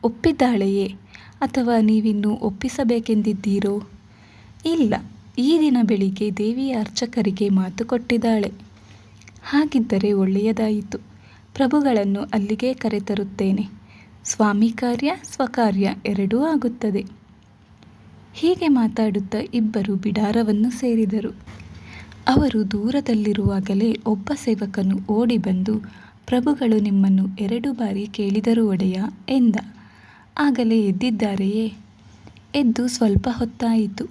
ಒಪ್ಪಿದ್ದಾಳೆಯೇ? ಅಥವಾ ನೀವಿನ್ನೂ ಒಪ್ಪಿಸಬೇಕೆಂದಿದ್ದೀರೋ? ಇಲ್ಲ, ಈ ದಿನ ಬೆಳಿಗ್ಗೆ ದೇವಿಯ ಅರ್ಚಕರಿಗೆ ಮಾತು ಕೊಟ್ಟಿದ್ದಾಳೆ. ಹಾಗಿದ್ದರೆ ಒಳ್ಳೆಯದಾಯಿತು. ಪ್ರಭುಗಳನ್ನು ಅಲ್ಲಿಗೆ ಕರೆತರುತ್ತೇನೆ. ಸ್ವಾಮಿ ಕಾರ್ಯ, ಸ್ವಕಾರ್ಯ ಎರಡೂ ಆಗುತ್ತದೆ. ಹೀಗೆ ಮಾತಾಡುತ್ತಾ ಇಬ್ಬರು ಬಿಡಾರವನ್ನು ಸೇರಿದರು. ಅವರು ದೂರದಲ್ಲಿರುವಾಗಲೇ ಒಬ್ಬ ಸೇವಕನು ಓಡಿ ಬಂದು, ಪ್ರಭುಗಳು ನಿಮ್ಮನ್ನು ಎರಡು ಬಾರಿ ಕೇಳಿದರು ಒಡೆಯ? ಎಂದ. ಆಗಲೇ ಎದ್ದಿದ್ದಾರೆಯೇ? ಎದ್ದು ಸ್ವಲ್ಪ ಹೊತ್ತಾಯಿತು.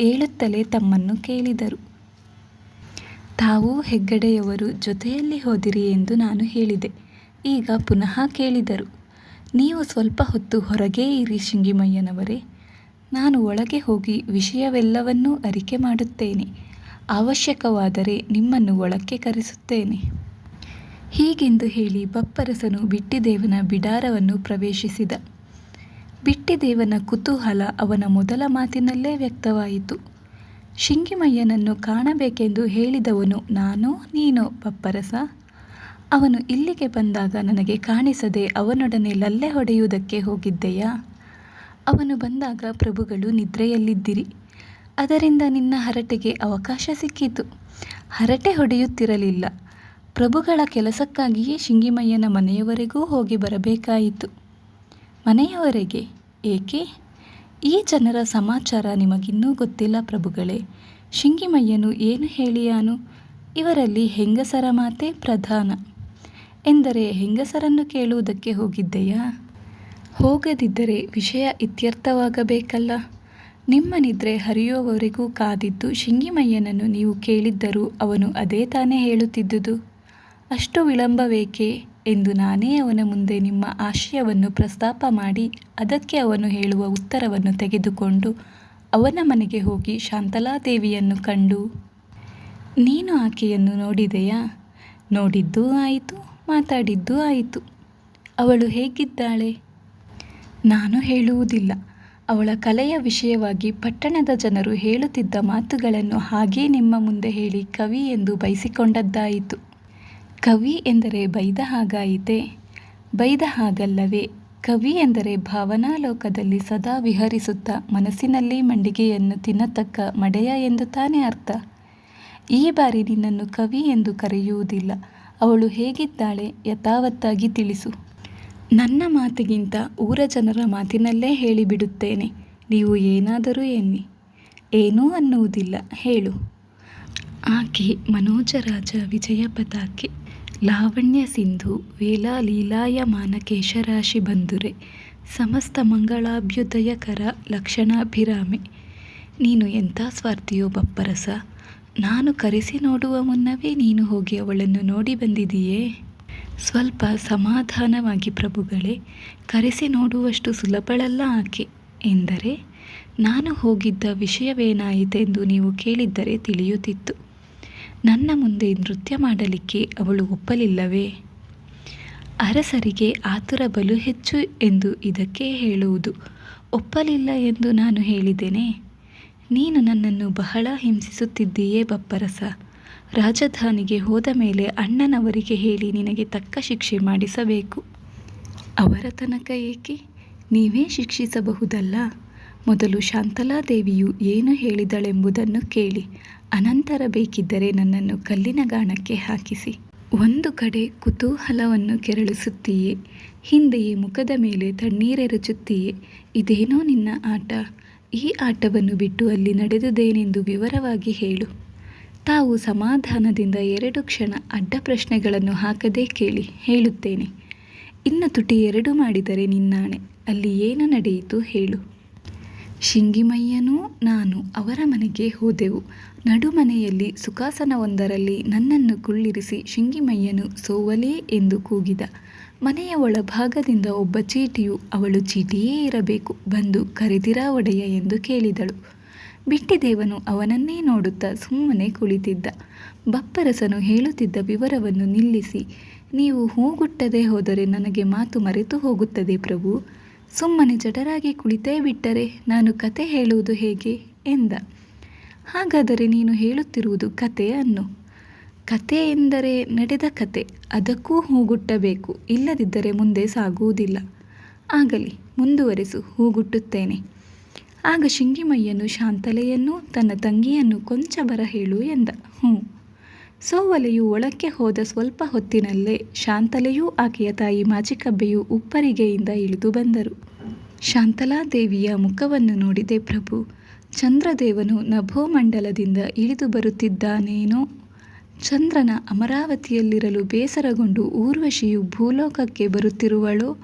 ಹೇಳುತ್ತಲೇ ತಮ್ಮನ್ನು ಕೇಳಿದರು. ತಾವು ಹೆಗ್ಗಡೆಯವರು ಜೊತೆಯಲ್ಲಿ ಹೋದಿರಿ ಎಂದು ನಾನು ಹೇಳಿದೆ. ಈಗ ಪುನಃ ಕೇಳಿದರು. ನೀವು ಸ್ವಲ್ಪ ಹೊತ್ತು ಹೊರಗೇ ಇರಿ, ಶಿಂಗಿಮಯ್ಯನವರೇ. ನಾನು ಒಳಗೆ ಹೋಗಿ ವಿಷಯವೆಲ್ಲವನ್ನೂ ಅರಿಕೆ ಮಾಡುತ್ತೇನೆ. ಅವಶ್ಯಕವಾದರೆ ನಿಮ್ಮನ್ನು ಒಳಕ್ಕೆ ಕರೆಸುತ್ತೇನೆ. ಹೀಗೆಂದು ಹೇಳಿ ಬಪ್ಪರಸನು ಬಿಟ್ಟಿದೇವನ ಬಿಡಾರವನ್ನು ಪ್ರವೇಶಿಸಿದ. ಬಿಟ್ಟಿದೇವನ ಕುತೂಹಲ ಅವನ ಮೊದಲ ಮಾತಿನಲ್ಲೇ ವ್ಯಕ್ತವಾಯಿತು. ಶಿಂಗಿಮಯ್ಯನನ್ನು ಕಾಣಬೇಕೆಂದು ಹೇಳಿದವನು ನಾನೋ ನೀನೋ ಬಪ್ಪರಸ? ಅವನು ಇಲ್ಲಿಗೆ ಬಂದಾಗ ನನಗೆ ಕಾಣಿಸದೆ ಅವನೊಡನೆ ಲಲ್ಲೆ ಹೊಡೆಯುವುದಕ್ಕೆ ಹೋಗಿದ್ದೆಯಾ? ಅವನು ಬಂದಾಗ, ಪ್ರಭುಗಳು, ನಿದ್ರೆಯಲ್ಲಿದ್ದಿರಿ. ಅದರಿಂದ ನಿನ್ನ ಹರಟೆಗೆ ಅವಕಾಶ ಸಿಕ್ಕಿತು. ಹರಟೆ ಹೊಡೆಯುತ್ತಿರಲಿಲ್ಲ. ಪ್ರಭುಗಳ ಕೆಲಸಕ್ಕಾಗಿಯೇ ಶಿಂಗಿಮಯ್ಯನ ಮನೆಯವರೆಗೂ ಹೋಗಿ ಬರಬೇಕಾಯಿತು. ಮನೆಯವರೆಗೆ? ಏಕೆ? ಈ ಜನರ ಸಮಾಚಾರ ನಿಮಗಿನ್ನೂ ಗೊತ್ತಿಲ್ಲ ಪ್ರಭುಗಳೇ. ಶಿಂಗಿಮಯ್ಯನು ಏನು ಹೇಳಿಯಾನು? ಇವರಲ್ಲಿ ಹೆಂಗಸರ ಮಾತೆ ಪ್ರಧಾನ. ಎಂದರೆ ಹೆಂಗಸರನ್ನು ಕೇಳುವುದಕ್ಕೆ ಹೋಗಿದ್ದೆಯಾ? ಹೋಗದಿದ್ದರೆ ವಿಷಯ ಇತ್ಯರ್ಥವಾಗಬೇಕಲ್ಲ? ನಿಮ್ಮ ನಿದ್ರೆ ಹರಿಯುವವರೆಗೂ ಕಾದಿದ್ದು ಶಿಂಗಿಮಯ್ಯನನ್ನು ನೀವು ಕೇಳಿದ್ದರೂ ಅವನು ಅದೇ ತಾನೇ ಹೇಳುತ್ತಿದ್ದುದು. ಅಷ್ಟು ವಿಳಂಬವೇಕೆ ಎಂದು ನಾನೇ ಅವನ ಮುಂದೆ ನಿಮ್ಮ ಆಶಯವನ್ನು ಪ್ರಸ್ತಾಪ ಮಾಡಿ ಅದಕ್ಕೆ ಅವನು ಹೇಳುವ ಉತ್ತರವನ್ನು ತೆಗೆದುಕೊಂಡು ಅವನ ಮನೆಗೆ ಹೋಗಿ ಶಾಂತಲಾದೇವಿಯನ್ನು ಕಂಡು, ನೀನು ಆಕೆಯನ್ನು ನೋಡಿದೆಯಾ? ನೋಡಿದ್ದೂ ಆಯಿತು, ಮಾತಾಡಿದ್ದೂ ಆಯಿತು. ಅವಳು ಹೇಗಿದ್ದಾಳೆ? ನಾನು ಹೇಳುವುದಿಲ್ಲ. ಅವಳ ಕಲೆಯ ವಿಷಯವಾಗಿ ಪಟ್ಟಣದ ಜನರು ಹೇಳುತ್ತಿದ್ದ ಮಾತುಗಳನ್ನು ಹಾಗೇ ನಿಮ್ಮ ಮುಂದೆ ಹೇಳಿ ಕವಿ ಎಂದು ಬಯಸಿಕೊಂಡದ್ದಾಯಿತು. ಕವಿ ಎಂದರೆ ಬೈದ ಹಾಗಾಯಿತೆ? ಬೈದ ಹಾಗಲ್ಲವೇ? ಕವಿ ಎಂದರೆ ಭಾವನಾಲೋಕದಲ್ಲಿ ಸದಾ ವಿಹರಿಸುತ್ತಾ ಮನಸ್ಸಿನಲ್ಲಿ ಮಂಡಿಗೆಯನ್ನು ತಿನ್ನತಕ್ಕ ಮಡೆಯ ಎಂದು ತಾನೇ ಅರ್ಥ? ಈ ಬಾರಿ ನಿನ್ನನ್ನು ಕವಿ ಎಂದು ಕರೆಯುವುದಿಲ್ಲ. ಅವಳು ಹೇಗಿದ್ದಾಳೆ? ಯಥಾವತ್ತಾಗಿ ತಿಳಿಸು. ನನ್ನ ಮಾತಿಗಿಂತ ಊರ ಜನರ ಮಾತಿನಲ್ಲೇ ಹೇಳಿಬಿಡುತ್ತೇನೆ. ನೀವು ಏನಾದರೂ ಎನ್ನಿ. ಏನೂ ಅನ್ನುವುದಿಲ್ಲ. ಹೇಳು. ಆಕೆ ಮನೋಜರಾಜ ವಿಜಯ ಪತಾಕೆ ಲಾವಣ್ಯ ಸಿಂಧು, ವೇಲಾ ಲೀಲಾಯಮಾನ ಕೇಶರಾಶಿ ಬಂಧುರೆ, ಸಮಸ್ತ ಮಂಗಳಾಭ್ಯುದಯಕರ ಲಕ್ಷಣಾಭಿರಾಮೆ. ನೀನು ಎಂಥ ಸ್ವಾರ್ಥಿಯೋ ಬಪ್ಪರಸ. ನಾನು ಕರೆಸಿ ನೋಡುವ ಮುನ್ನವೇ ನೀನು ಹೋಗಿ ಅವಳನ್ನು ನೋಡಿ ಬಂದಿದೀಯೇ ಸ್ವಲ್ಪ ಸಮಾಧಾನವಾಗಿ ಪ್ರಭುಗಳೇ, ಕರೆಸಿ ನೋಡುವಷ್ಟು ಸುಲಭಳಲ್ಲ ಆಕೆ ಎಂದರೆ, ನಾನು ಹೋಗಿದ್ದ ವಿಷಯವೇನಾಯಿತೆಂದು ನೀವು ಕೇಳಿದ್ದರೆ ತಿಳಿಯುತ್ತಿತ್ತು. ನನ್ನ ಮುಂದೆ ನೃತ್ಯ ಮಾಡಲಿಕ್ಕೆ ಅವಳು ಒಪ್ಪಲಿಲ್ಲವೇ? ಅರಸರಿಗೆ ಆತುರ ಬಲು ಹೆಚ್ಚು ಎಂದು ಇದಕ್ಕೆ ಹೇಳುವುದು ಒಪ್ಪಲಿಲ್ಲ ಎಂದು ನಾನು ಹೇಳಿದ್ದೇನೆ. ನೀನು ನನ್ನನ್ನು ಬಹಳ ಹಿಂಸಿಸುತ್ತಿದ್ದೀಯೇ ಬಪ್ಪರಸ. ರಾಜಧಾನಿಗೆ ಹೋದ ಮೇಲೆ ಅಣ್ಣನವರಿಗೆ ಹೇಳಿ ನಿನಗೆ ತಕ್ಕ ಶಿಕ್ಷೆ ಮಾಡಿಸಬೇಕು. ಅವರ ತನಕ ಏಕೆ? ನೀವೇ ಶಿಕ್ಷಿಸಬಹುದಲ್ಲ? ಮೊದಲು ಶಾಂತಲಾದೇವಿಯು ಏನು ಹೇಳಿದಳೆಂಬುದನ್ನು ಕೇಳಿ, ಅನಂತರ ಬೇಕಿದ್ದರೆ ನನ್ನನ್ನು ಕಲ್ಲಿನ ಗಾಣಕ್ಕೆ ಹಾಕಿಸಿ. ಒಂದು ಕಡೆ ಕುತೂಹಲವನ್ನು ಕೆರಳಿಸುತ್ತೀಯೇ, ಹಿಂದೆಯೇ ಮುಖದ ಮೇಲೆ ತಣ್ಣೀರೆರಚುತ್ತೀಯೇ ಇದೇನೋ ನಿನ್ನ ಆಟ? ಈ ಆಟವನ್ನು ಬಿಟ್ಟು ಅಲ್ಲಿ ನಡೆದುದೇನೆಂದು ವಿವರವಾಗಿ ಹೇಳು. ತಾವು ಸಮಾಧಾನದಿಂದ ಎರಡು ಕ್ಷಣ ಅಡ್ಡ ಪ್ರಶ್ನೆಗಳನ್ನು ಹಾಕದೇ ಕೇಳಿ ಹೇಳುತ್ತೇನೆ. ಇನ್ನ ತುಟಿ ಎರಡು ಮಾಡಿದರೆ ನಿನ್ನಾಣೆ, ಅಲ್ಲಿ ಏನು ನಡೆಯಿತು ಹೇಳು. ಶಿಂಗಿಮಯ್ಯನೂ ನಾನು ಅವರ ಮನೆಗೆ ಹೋದೆವು. ನಡುಮನೆಯಲ್ಲಿ ಸುಖಾಸನವೊಂದರಲ್ಲಿ ನನ್ನನ್ನು ಕುಳ್ಳಿರಿಸಿ ಶಿಂಗಿಮಯ್ಯನು ಸೋವಲೇ ಎಂದು ಕೂಗಿದ. ಮನೆಯ ಒಳಭಾಗದಿಂದ ಒಬ್ಬ ಚೀಟಿಯು ಅವಳು ಚೀಟಿಯೇ ಇರಬೇಕು, ಬಂದು ಕರೆದಿರಾ ಒಡೆಯ ಎಂದು ಕೇಳಿದಳು. ಬಿಟ್ಟಿದೇವನು ಅವನನ್ನೇ ನೋಡುತ್ತಾ ಸುಮ್ಮನೆ ಕುಳಿತಿದ್ದ. ಬಪ್ಪರಸನು ಹೇಳುತ್ತಿದ್ದ ವಿವರವನ್ನು ನಿಲ್ಲಿಸಿ, ನೀವು ಹೂಗುಟ್ಟದೆ ಹೋದರೆ ನನಗೆ ಮಾತು ಮರೆತು ಹೋಗುತ್ತದೆ ಪ್ರಭು. ಸುಮ್ಮನೆ ಜಡರಾಗಿ ಕುಳಿತೇ ಬಿಟ್ಟರೆ ನಾನು ಕತೆ ಹೇಳುವುದು ಹೇಗೆ? ಎಂದ. ಹಾಗಾದರೆ ನೀನು ಹೇಳುತ್ತಿರುವುದು ಕತೆ ಅನ್ನು. ಕತೆ ಎಂದರೆ ನಡೆದ ಕತೆ. ಅದಕ್ಕೂ ಹೂಗುಟ್ಟಬೇಕು. ಇಲ್ಲದಿದ್ದರೆ ಮುಂದೆ ಸಾಗುವುದಿಲ್ಲ. ಆಗಲಿ, ಮುಂದುವರೆಸು. ಹೂಗುಟ್ಟುತ್ತೇನೆ. ಆಗ ಶಿಂಗಿಮಯ್ಯನು ಶಾಂತಲೆಯನ್ನು, ತನ್ನ ತಂಗಿಯನ್ನು ಕೊಂಚ ಬರ ಹೇಳು ಎಂದ. ಹ್ಞೂ ಸೋವಲೆಯು ಒಳಕ್ಕೆ ಹೋದ ಸ್ವಲ್ಪ ಹೊತ್ತಿನಲ್ಲೇ ಶಾಂತಲೆಯೂ ಆಕೆಯ ತಾಯಿ ಮಾಚಿಕಬ್ಬೆಯು ಉಪ್ಪರಿಗೆಯಿಂದ ಇಳಿದು ಬಂದರು. ಶಾಂತಲಾದೇವಿಯ ಮುಖವನ್ನು ನೋಡಿದೆ ಪ್ರಭು. ಚಂದ್ರದೇವನು ನಭೋಮಂಡಲದಿಂದ ಇಳಿದು ಬರುತ್ತಿದ್ದಾನೇನೋ? ಚಂದ್ರನ ಅಮರಾವತಿಯಲ್ಲಿರಲು ಬೇಸರಗೊಂಡು ಊರ್ವಶಿಯು ಭೂಲೋಕಕ್ಕೆ ಬರುತ್ತಿರುವಳೋ?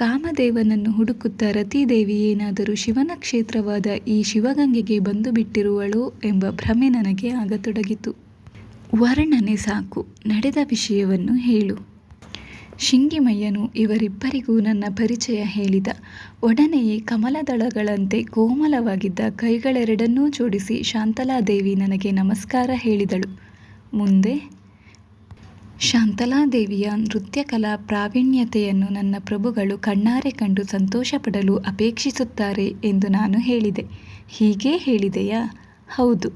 ಕಾಮದೇವನನ್ನು ಹುಡುಕುತ್ತಾ ರತಿದೇವಿ ಏನಾದರೂ ಶಿವನ ಕ್ಷೇತ್ರವಾದ ಈ ಶಿವಗಂಗೆಗೆ ಬಂದು ಬಿಟ್ಟಿರುವಳೋ ಎಂಬ ಭ್ರಮೆ ನನಗೆ ಆಗತೊಡಗಿತು. ವರ್ಣನೆ ಸಾಕು, ನಡೆದ ವಿಷಯವನ್ನು ಹೇಳು. ಶಿಂಗಿಮಯ್ಯನು ಇವರಿಬ್ಬರಿಗೂ ನನ್ನ ಪರಿಚಯ ಹೇಳಿದ. ಒಡನೆಯೇ ಕಮಲದಳಗಳಂತೆ ಕೋಮಲವಾಗಿದ್ದ ಕೈಗಳೆರಡನ್ನೂ ಜೋಡಿಸಿ ಶಾಂತಲಾದೇವಿ ನನಗೆ ನಮಸ್ಕಾರ ಹೇಳಿದಳು. ಮುಂದೆ ಶಾಂತಲಾದೇವಿಯ ನೃತ್ಯಕಲಾ ಪ್ರಾವೀಣ್ಯತೆಯನ್ನು ನನ್ನ ಪ್ರಭುಗಳು ಕಣ್ಣಾರೆ ಕಂಡು ಸಂತೋಷಪಡಲು ಅಪೇಕ್ಷಿಸುತ್ತಾರೆ ಎಂದು ನಾನು ಹೇಳಿದೆ. ಹೀಗೇ ಹೇಳಿದೆಯಾ? ಹೌದು.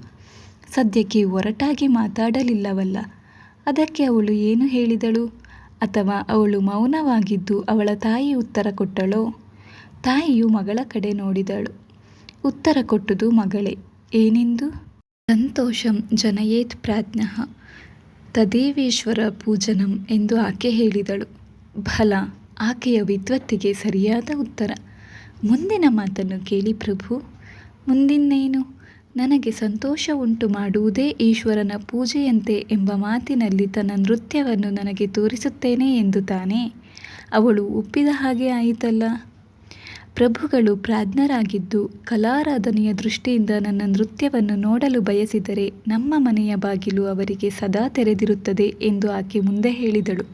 ಸದ್ಯಕ್ಕೆ ಒರಟಾಗಿ ಮಾತಾಡಲಿಲ್ಲವಲ್ಲ. ಅದಕ್ಕೆ ಅವಳು ಏನು ಹೇಳಿದಳು? ಅಥವಾ ಅವಳು ಮೌನವಾಗಿದ್ದು ಅವಳ ತಾಯಿ ಉತ್ತರ ಕೊಟ್ಟಳೋ? ತಾಯಿಯು ಮಗಳ ಕಡೆ ನೋಡಿದಳು. ಉತ್ತರ ಕೊಟ್ಟುದು ಮಗಳೇ. ಏನೆಂದು? ಸಂತೋಷಂ ಜನಯೇತ್ ಪ್ರಾಜ್ಞಃ. ತದೇವೇಶ್ವರ ಪೂಜನಂ ಎಂದು ಆಕೆ ಹೇಳಿದಳು. ಫಲ ಆಕೆಯ ವಿದ್ವತ್ತಿಗೆ ಸರಿಯಾದ ಉತ್ತರ. ಮುಂದಿನ ಮಾತನ್ನು ಕೇಳಿ ಪ್ರಭು. ಮುಂದಿನ್ನೇನು? ನನಗೆ ಸಂತೋಷ ಉಂಟು ಮಾಡುವುದೇ ಈಶ್ವರನ ಪೂಜೆಯಂತೆ ಎಂಬ ಮಾತಿನಲ್ಲಿ ತನ್ನ ನೃತ್ಯವನ್ನು ನನಗೆ ತೋರಿಸುತ್ತೇನೆ ಎಂದು ತಾನೇ? ಅವಳು ಒಪ್ಪಿದ ಹಾಗೆ ಆಯಿತಲ್ಲ? ಪ್ರಭುಗಳು ಪ್ರಾಜ್ಞರಾಗಿದ್ದು ಕಲಾರಾಧನೆಯ ದೃಷ್ಟಿಯಿಂದ ನನ್ನ ನೃತ್ಯವನ್ನು ನೋಡಲು ಬಯಸಿದರೆ ನಮ್ಮ ಮನೆಯ ಬಾಗಿಲು ಅವರಿಗೆ ಸದಾ ತೆರೆದಿರುತ್ತದೆ ಎಂದು ಆಕೆ ಮುಂದೆ ಹೇಳಿದಳು.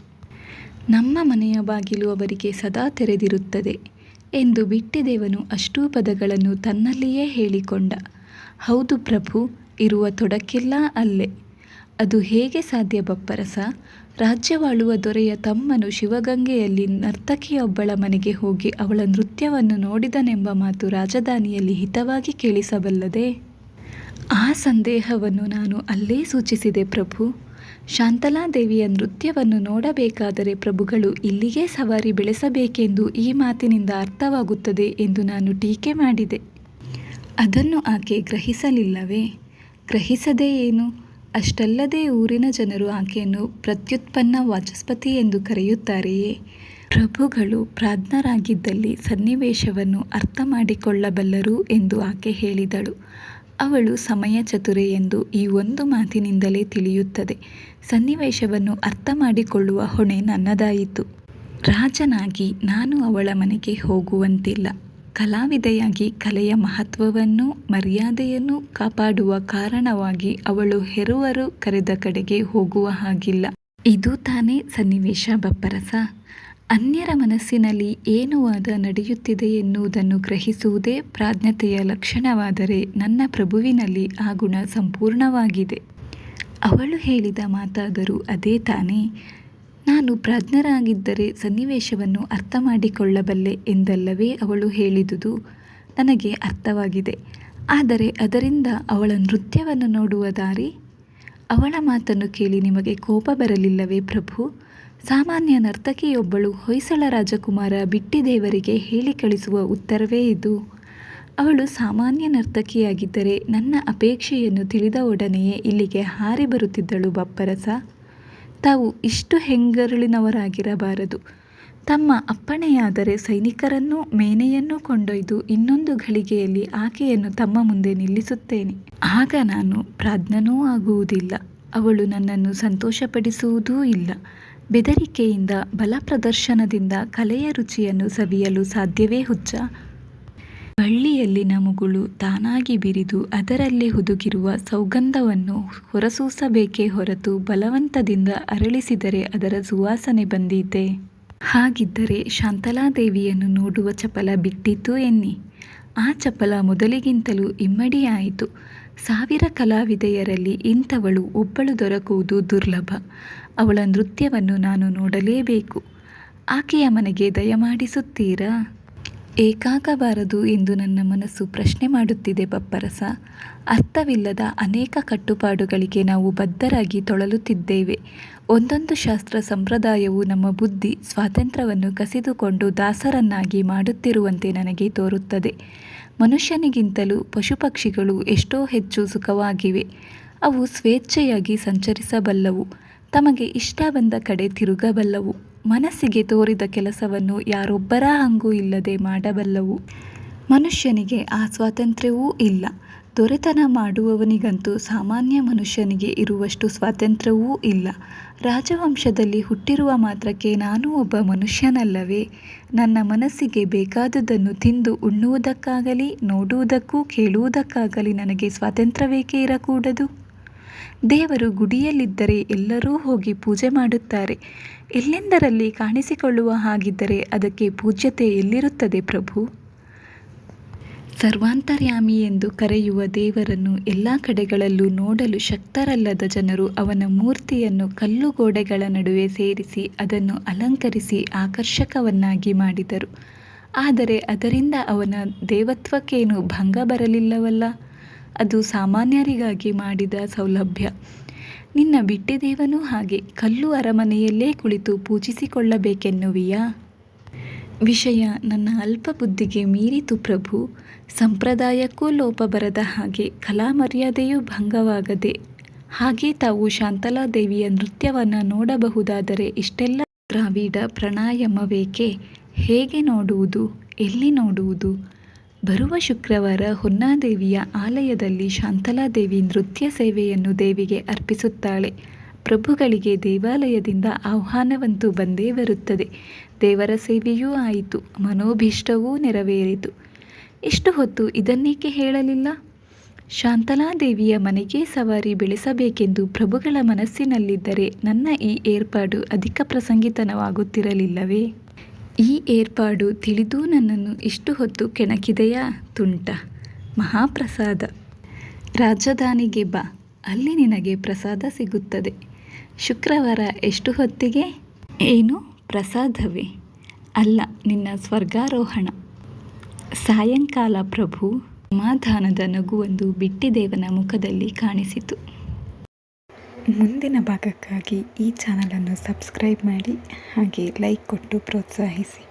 ನಮ್ಮ ಮನೆಯ ಬಾಗಿಲು ಅವರಿಗೆ ಸದಾ ತೆರೆದಿರುತ್ತದೆ ಎಂದು ಬಿಟ್ಟಿದೇವನು ಅಷ್ಟೂ ಪದಗಳನ್ನು ತನ್ನಲ್ಲಿಯೇ ಹೇಳಿಕೊಂಡ. ಹೌದು ಪ್ರಭು, ಇರುವ ತೊಡಕೆಲ್ಲ ಅಲ್ಲೇ. ಅದು ಹೇಗೆ ಸಾಧ್ಯ ಬಪ್ಪರಸ? ರಾಜ್ಯವಾಳುವ ದೊರೆಯ ತಮ್ಮನು ಶಿವಗಂಗೆಯಲ್ಲಿ ನರ್ತಕಿಯೊಬ್ಬಳ ಮನೆಗೆ ಹೋಗಿ ಅವಳ ನೃತ್ಯವನ್ನು ನೋಡಿದನೆಂಬ ಮಾತು ರಾಜಧಾನಿಯಲ್ಲಿ ಹಿತವಾಗಿ ಕೇಳಿಸಬಲ್ಲದೆ. ಆ ಸಂದೇಹವನ್ನು ನಾನು ಅಲ್ಲೇ ಸೂಚಿಸಿದೆ ಪ್ರಭು. ಶಾಂತಲಾದೇವಿಯ ನೃತ್ಯವನ್ನು ನೋಡಬೇಕಾದರೆ ಪ್ರಭುಗಳು ಇಲ್ಲಿಗೇ ಸವಾರಿ ಬೆಳೆಸಬೇಕೆಂದು ಈ ಮಾತಿನಿಂದ ಅರ್ಥವಾಗುತ್ತದೆ ಎಂದು ನಾನು ಟೀಕೆ ಮಾಡಿದೆ. ಅದನ್ನು ಆಕೆ ಗ್ರಹಿಸಲಿಲ್ಲವೇ? ಗ್ರಹಿಸದೇ ಏನು? ಅಷ್ಟಲ್ಲದೆ ಊರಿನ ಜನರು ಆಕೆಯನ್ನು ಪ್ರತ್ಯುತ್ಪನ್ನ ವಾಚಸ್ಪತಿ ಎಂದು ಕರೆಯುತ್ತಾರೆಯೇ? ಪ್ರಭುಗಳು ಪ್ರಾಜ್ಞರಾಗಿದ್ದಲ್ಲಿ ಸನ್ನಿವೇಶವನ್ನು ಅರ್ಥ ಮಾಡಿಕೊಳ್ಳಬಲ್ಲರು ಎಂದು ಆಕೆ ಹೇಳಿದಳು. ಅವಳು ಸಮಯ ಚತುರೆ ಎಂದು ಈ ಒಂದು ಮಾತಿನಿಂದಲೇ ತಿಳಿಯುತ್ತದೆ. ಸನ್ನಿವೇಶವನ್ನು ಅರ್ಥ ಮಾಡಿಕೊಳ್ಳುವ ಹೊಣೆ ನನ್ನದಾಯಿತು. ರಾಜನಾಗಿ ನಾನು ಅವಳ ಮನೆಗೆ ಹೋಗುವಂತಿಲ್ಲ. ಕಲಾವಿದೆಯಾಗಿ ಕಲೆಯ ಮಹತ್ವವನ್ನು, ಮರ್ಯಾದೆಯನ್ನು ಕಾಪಾಡುವ ಕಾರಣವಾಗಿ ಅವಳು ಹೆರುವರು ಕರೆದ ಕಡೆಗೆ ಹೋಗುವ ಹಾಗಿಲ್ಲ. ಇದು ತಾನೇ ಸನ್ನಿವೇಶ ಬಪ್ಪರಸ ಅನ್ಯರ ಮನಸ್ಸಿನಲ್ಲಿ ಏನು ವಾದ ನಡೆಯುತ್ತಿದೆ ಎನ್ನುವುದನ್ನು ಗ್ರಹಿಸುವುದೇ ಪ್ರಾಜ್ಞತೆಯ ಲಕ್ಷಣವಾದರೆ ನನ್ನ ಪ್ರಭುವಿನಲ್ಲಿ ಆ ಗುಣ ಸಂಪೂರ್ಣವಾಗಿದೆ. ಅವಳು ಹೇಳಿದ ಮಾತಾದರೂ ಅದೇ ತಾನೇ. ನಾನು ಪ್ರಾಜ್ಞರಾಗಿದ್ದರೆ ಸನ್ನಿವೇಶವನ್ನು ಅರ್ಥ ಮಾಡಿಕೊಳ್ಳಬಲ್ಲೆ ಎಂದಲ್ಲವೇ ಅವಳು ಹೇಳಿದುದು ನನಗೆ ಅರ್ಥವಾಗಿದೆ. ಆದರೆ ಅದರಿಂದ ಅವಳ ನೃತ್ಯವನ್ನು ನೋಡುವ ದಾರಿ? ಅವಳ ಮಾತನ್ನು ಕೇಳಿ ನಿಮಗೆ ಕೋಪ ಬರಲಿಲ್ಲವೇ ಪ್ರಭು? ಸಾಮಾನ್ಯ ನರ್ತಕಿಯೊಬ್ಬಳು ಹೊಯ್ಸಳ ರಾಜಕುಮಾರ ಬಿಟ್ಟಿದೇವರಿಗೆ ಹೇಳಿ ಕಳಿಸುವ ಉತ್ತರವೇ ಇದು. ಅವಳು ಸಾಮಾನ್ಯ ನರ್ತಕಿಯಾಗಿದ್ದರೆ ನನ್ನ ಅಪೇಕ್ಷೆಯನ್ನು ತಿಳಿದ ಒಡನೆಯೇ ಇಲ್ಲಿಗೆ ಹಾರಿ ಬರುತ್ತಿದ್ದಳು ಬಪ್ಪರಸ. ತಾವು ಇಷ್ಟು ಹೆಂಗರುಳಿನವರಾಗಿರಬಾರದು. ತಮ್ಮ ಅಪ್ಪಣೆಯಾದರೆ ಸೈನಿಕರನ್ನೂ ಮೇನೆಯನ್ನೂ ಕೊಂಡೊಯ್ದು ಇನ್ನೊಂದು ಘಳಿಗೆಯಲ್ಲಿ ಆಕೆಯನ್ನು ತಮ್ಮ ಮುಂದೆ ನಿಲ್ಲಿಸುತ್ತೇನೆ. ಆಗ ನಾನು ಪ್ರಾಜ್ಞನೂ ಆಗುವುದಿಲ್ಲ. ಅವಳು ನನ್ನನ್ನು ಸಂತೋಷಪಡಿಸುವುದೂ ಇಲ್ಲ. ಬೆದರಿಕೆಯಿಂದ ಬಲ ಪ್ರದರ್ಶನದಿಂದ ಕಲೆಯ ರುಚಿಯನ್ನು ಸವಿಯಲು ಸಾಧ್ಯವೇ ಹುಚ್ಚ? ಬಳ್ಳಿಯಲ್ಲಿನ ಮುಗುಳು ತಾನಾಗಿ ಬಿರಿದು ಅದರಲ್ಲೇ ಹುದುಗಿರುವ ಸೌಗಂಧವನ್ನು ಹೊರಸೂಸಬೇಕೇ ಹೊರತು ಬಲವಂತದಿಂದ ಅರಳಿಸಿದರೆ ಅದರ ಸುವಾಸನೆ ಬಂದೀತೆ. ಹಾಗಿದ್ದರೆ ಶಾಂತಲಾದೇವಿಯನ್ನು ನೋಡುವ ಚಪಲ ಬಿಟ್ಟಿತು ಎನ್ನಿ. ಆ ಚಪಲ ಮೊದಲಿಗಿಂತಲೂ ಇಮ್ಮಡಿಯಾಯಿತು. ಸಾವಿರ ಕಲಾವಿದೆಯರಲ್ಲಿ ಇಂಥವಳು ಒಬ್ಬಳು ದೊರಕುವುದು ದುರ್ಲಭ. ಅವಳ ನೃತ್ಯವನ್ನು ನಾನು ನೋಡಲೇಬೇಕು. ಆಕೆಯ ಮನೆಗೆ ದಯಮಾಡಿಸುತ್ತೀರಾ? ಏಕಾಗಬಾರದು ಎಂದು ನನ್ನ ಮನಸ್ಸು ಪ್ರಶ್ನೆ ಮಾಡುತ್ತಿದೆ ಬಪ್ಪರಸ ಅರ್ಥವಿಲ್ಲದ ಅನೇಕ ಕಟ್ಟುಪಾಡುಗಳಿಗೆ ನಾವು ಬದ್ಧರಾಗಿ ತೊಳಲುತ್ತಿದ್ದೇವೆ. ಒಂದೊಂದು ಶಾಸ್ತ್ರ ಸಂಪ್ರದಾಯವು ನಮ್ಮ ಬುದ್ಧಿ, ಸ್ವಾತಂತ್ರ್ಯವನ್ನು ಕಸಿದುಕೊಂಡು ದಾಸರನ್ನಾಗಿ ಮಾಡುತ್ತಿರುವಂತೆ ನನಗೆ ತೋರುತ್ತದೆ. ಮನುಷ್ಯನಿಗಿಂತಲೂ ಪಶುಪಕ್ಷಿಗಳು ಎಷ್ಟೋ ಹೆಚ್ಚು ಸುಖವಾಗಿವೆ. ಅವು ಸ್ವೇಚ್ಛೆಯಾಗಿ ಸಂಚರಿಸಬಲ್ಲವು. ತಮಗೆ ಇಷ್ಟ ಬಂದ ಕಡೆ ತಿರುಗಬಲ್ಲವು. ಮನಸ್ಸಿಗೆ ತೋರಿದ ಕೆಲಸವನ್ನು ಯಾರೊಬ್ಬರ ಹಂಗೂ ಇಲ್ಲದೆ ಮಾಡಬಲ್ಲವು. ಮನುಷ್ಯನಿಗೆ ಆ ಸ್ವಾತಂತ್ರ್ಯವೂ ಇಲ್ಲ. ದೊರೆತನ ಮಾಡುವವನಿಗಂತೂ ಸಾಮಾನ್ಯ ಮನುಷ್ಯನಿಗೆ ಇರುವಷ್ಟು ಸ್ವಾತಂತ್ರ್ಯವೂ ಇಲ್ಲ. ರಾಜವಂಶದಲ್ಲಿ ಹುಟ್ಟಿರುವ ಮಾತ್ರಕ್ಕೆ ನಾನು ಒಬ್ಬ ಮನುಷ್ಯನಲ್ಲವೇ? ನನ್ನ ಮನಸ್ಸಿಗೆ ಬೇಕಾದುದನ್ನು ತಿಂದು ಉಣ್ಣುವುದಕ್ಕಾಗಲಿ, ನೋಡುವುದಕ್ಕೂ ಕೇಳುವುದಕ್ಕಾಗಲಿ ನನಗೆ ಸ್ವಾತಂತ್ರ್ಯವೇಕೆ ಇರಕೂಡದು? ದೇವರು ಗುಡಿಯಲ್ಲಿದ್ದರೆ ಎಲ್ಲರೂ ಹೋಗಿ ಪೂಜೆ ಮಾಡುತ್ತಾರೆ. ಎಲ್ಲೆಂದರಲ್ಲಿ ಕಾಣಿಸಿಕೊಳ್ಳುವ ಹಾಗಿದ್ದರೆ ಅದಕ್ಕೆ ಪೂಜ್ಯತೆ ಎಲ್ಲಿರುತ್ತದೆ ಪ್ರಭು? ಸರ್ವಾಂತರ್ಯಾಮಿ ಎಂದು ಕರೆಯುವ ದೇವರನ್ನು ಎಲ್ಲ ಕಡೆಗಳಲ್ಲೂ ನೋಡಲು ಶಕ್ತರಲ್ಲದ ಜನರು ಅವನ ಮೂರ್ತಿಯನ್ನು ಕಲ್ಲುಗೋಡೆಗಳ ನಡುವೆ ಸೇರಿಸಿ ಅದನ್ನು ಅಲಂಕರಿಸಿ ಆಕರ್ಷಕವನ್ನಾಗಿ ಮಾಡಿದರು. ಆದರೆ ಅದರಿಂದ ಅವನ ದೇವತ್ವಕ್ಕೇನು ಭಂಗ ಬರಲಿಲ್ಲವಲ್ಲ? ಅದು ಸಾಮಾನ್ಯರಿಗಾಗಿ ಮಾಡಿದ ಸೌಲಭ್ಯ. ನಿನ್ನ ಬಿಟ್ಟೆದೇವನೂ ಹಾಗೆ ಕಲ್ಲು ಅರಮನೆಯಲ್ಲೇ ಕುಳಿತು ಪೂಜಿಸಿಕೊಳ್ಳಬೇಕೆನ್ನುವಿಯಾ? ವಿಷಯ, ನನ್ನ ಅಲ್ಪ ಬುದ್ಧಿಗೆ ಮೀರಿತು ಪ್ರಭು. ಸಂಪ್ರದಾಯಕ್ಕೂ ಲೋಪ ಬರದ ಹಾಗೆ ಕಲಾ ಮರ್ಯಾದೆಯೂ ಭಂಗವಾಗದೆ, ಹಾಗೆ ತಾವು ಶಾಂತಲಾದೇವಿಯ ನೃತ್ಯವನ್ನು ನೋಡಬಹುದಾದರೆ ಇಷ್ಟೆಲ್ಲ ದ್ರಾವಿಡ ಪ್ರಾಣಾಯಾಮವೇಕೆ? ಹೇಗೆ ನೋಡುವುದು? ಎಲ್ಲಿ ನೋಡುವುದು? ಬರುವ ಶುಕ್ರವಾರ ಹೊನ್ನಾದೇವಿಯ ಆಲಯದಲ್ಲಿ ಶಾಂತಲಾದೇವಿ ನೃತ್ಯ ಸೇವೆಯನ್ನು ದೇವಿಗೆ ಅರ್ಪಿಸುತ್ತಾಳೆ. ಪ್ರಭುಗಳಿಗೆ ದೇವಾಲಯದಿಂದ ಆಹ್ವಾನವಂತೂ ಬಂದೇ ಬರುತ್ತದೆ. ದೇವರ ಸೇವೆಯೂ ಆಯಿತು, ಮನೋಭೀಷ್ಟವೂ ನೆರವೇರಿತು. ಇಷ್ಟು ಹೊತ್ತು ಇದನ್ನೇಕೆ ಹೇಳಲಿಲ್ಲ? ಶಾಂತಲಾದೇವಿಯ ಮನೆಗೆ ಸವಾರಿ ಬೆಳೆಸಬೇಕೆಂದು ಪ್ರಭುಗಳ ಮನಸ್ಸಿನಲ್ಲಿದ್ದರೆ ನನ್ನ ಈ ಏರ್ಪಾಡು ಅಧಿಕ ಪ್ರಸಂಗಿತನವಾಗುತ್ತಿರಲಿಲ್ಲವೇ? ಈ ಏರ್ಪಾಡು ತಿಳಿದು ನನ್ನನ್ನು ಇಷ್ಟು ಹೊತ್ತು ಕೆಣಕಿದೆಯಾ ತುಂಟ? ಮಹಾಪ್ರಸಾದ. ರಾಜಧಾನಿಗೆ ಬಾ, ಅಲ್ಲಿ ನಿನಗೆ ಪ್ರಸಾದ ಸಿಗುತ್ತದೆ. ಶುಕ್ರವಾರ ಎಷ್ಟು ಹೊತ್ತಿಗೆ? ಏನು? ಪ್ರಸಾದವೇ? ಅಲ್ಲ, ನಿನ್ನ ಸ್ವರ್ಗಾರೋಹಣ. ಸಾಯಂಕಾಲ ಪ್ರಭು ಸಮಾಧಾನದ ನಗುವೊಂದು ಬಿಟ್ಟಿದೇವನ ಮುಖದಲ್ಲಿ ಕಾಣಿಸಿತು. ಮುಂದಿನ ಭಾಗಕ್ಕಾಗಿ ಈ ಚಾನಲನ್ನು ಸಬ್ಸ್ಕ್ರೈಬ್ ಮಾಡಿ ಹಾಗೆ ಲೈಕ್ ಕೊಟ್ಟು ಪ್ರೋತ್ಸಾಹಿಸಿ.